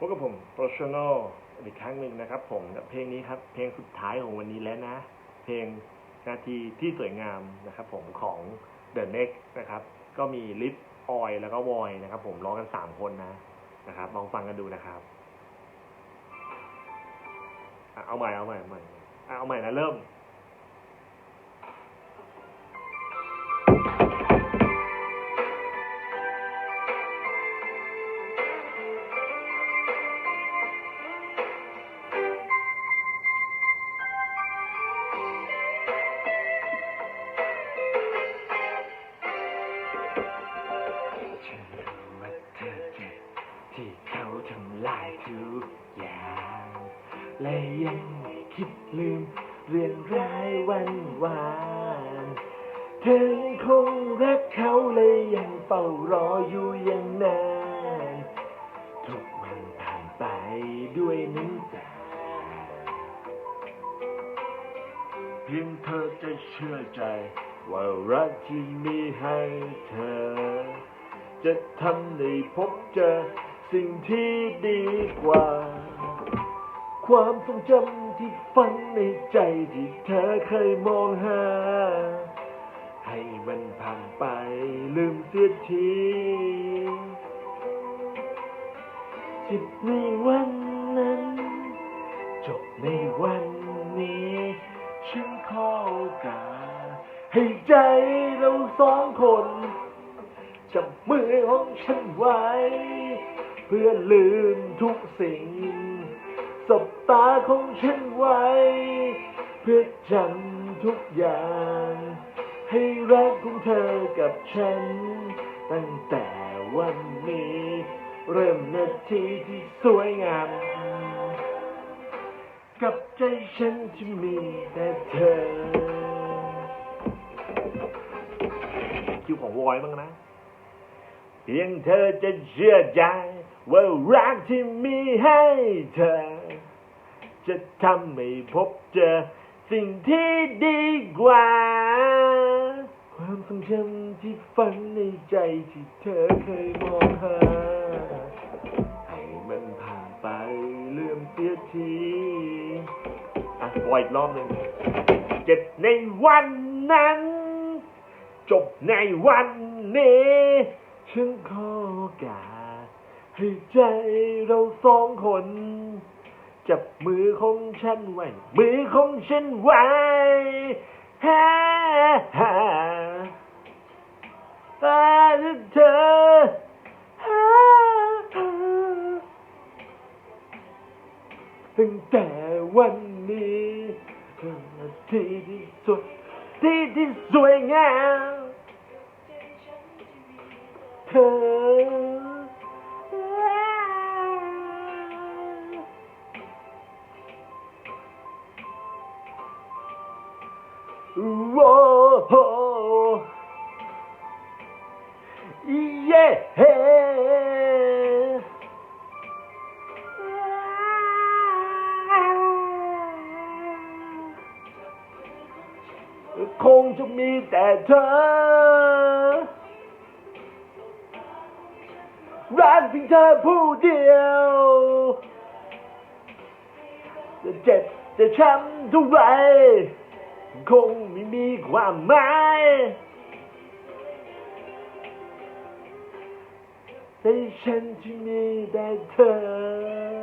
พบกับผมโปรชโนอีกครั้งหนึ่งนะครับ ผมกับเพลงนี้ครับ เพลงสุดท้ายของวันนี้แล้วนะ เพลงนาทีที่สวยงามนะครับ ผมของ The Next นะครับ ก็มีลิฟออยแล้วก็วอยนะครับ ผมร้องกันสามคนนะนะครับลองฟังกันดูนะครับเอาใหม่เอาใหม่เอาใหม่เอาใหม่นะเริ่ม อย่างและยังไม่คิดลืม เรื่องร้ายวันวานเธอยังคงรักเขาเลยยังเฝ้ารออยู่อย่างนานทุกวันผ่านไปด้วยน้ำตาเพียงเธอจะเชื่อใจ ว่ารักที่มีให้เธอ จะทำให้พบเจอ สิ่งที่ดีกว่า ความทรงจำที่ฝังในใจที่เธอเคยมองหา ให้มันผ่านไปลืมเสียทีจิตในวันนั้น จบในวันนี้ ฉันขอโอกาสให้ใจเราสองคนจับมือของฉันไว้ เพื่อลืมทุกสิ่ง สบตาของฉันไว้ เพื่อจำทุกอย่าง ให้รักของเธอกับฉัน ตั้งแต่วันนี้ เริ่มนาทีที่สวยงาม กับใจฉันที่มีแต่เธอ คิวของวอยบ้างนะ เพียงเธอจะเชื่อใจ ว่ารักที่มีให้เธอ จะทำให้พบเจอ สิ่งที่ดีกว่า ความทรงจำที่ฝังในใจที่เธอเคยมองหาให้มันผ่านไปเลื่อมเสียทีอะวอยอีกรอบหนึ่งเจ็บในวันนั้น จบในวันนี้ฉันขอโอกาส ให้ใจเราสองคน จับมือของฉันไว้ มือของฉันไว้ฮ่าฮ่าฮ่าเธอฮ่าตั้งแต่วันนี้เป็นนาทีที่สวยที่ที่สวยงามเธอ ว้โหเย้คงจะมีแต่เธอ รักเพียงเธอผู้เดียว จะเจ็บจะช้ำเท่าไร คงไม่มีความหมายในฉันที่มีแต่เธอ